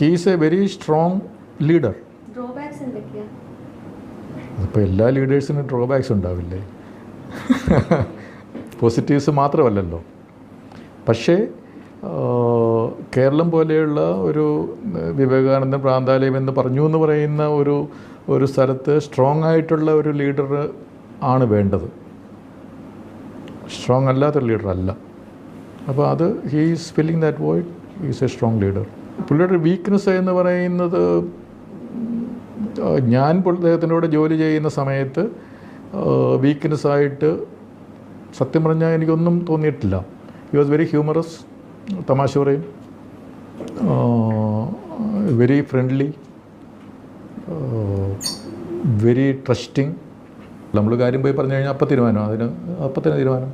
He's a very strong leader അപ്പോൾ അതിപ്പോൾ എല്ലാ ലീഡേഴ്സിനും ഡ്രോബാക്സ് ഉണ്ടാവില്ലേ? പോസിറ്റീവ്സ് മാത്രമല്ലല്ലോ. പക്ഷേ കേരളം പോലെയുള്ള ഒരു വിവേകാനന്ദൻ പ്രാന്താലയം എന്ന് പറഞ്ഞു എന്ന് പറയുന്ന ഒരു ഒരു സ്ഥലത്ത് സ്ട്രോങ് ആയിട്ടുള്ള ഒരു ലീഡർ ആണ് വേണ്ടത്. സ്ട്രോങ് അല്ലാത്തൊരു ലീഡർ അല്ല. അപ്പോൾ അത് he's filling that void he's a strong leader പുള്ളിയുടെ വീക്ക്നെസ് എന്ന് പറയുന്നത് ഞാൻ അദ്ദേഹത്തിന്റെ കൂടെ ജോലി ചെയ്യുന്ന സമയത്ത് വീക്ക്നെസ് ആയിട്ട് സത്യം പറഞ്ഞാൽ എനിക്കൊന്നും തോന്നിയിട്ടില്ല. ഹി വാസ് വെരി ഹ്യൂമറസ് തമാശ പറയും. വെരി ഫ്രണ്ട്ലി വെരി ട്രസ്റ്റിങ് നമ്മൾ കാര്യം പോയി പറഞ്ഞു കഴിഞ്ഞാൽ അപ്പം തീരുമാനം അതിന് അപ്പം തന്നെ തീരുമാനം.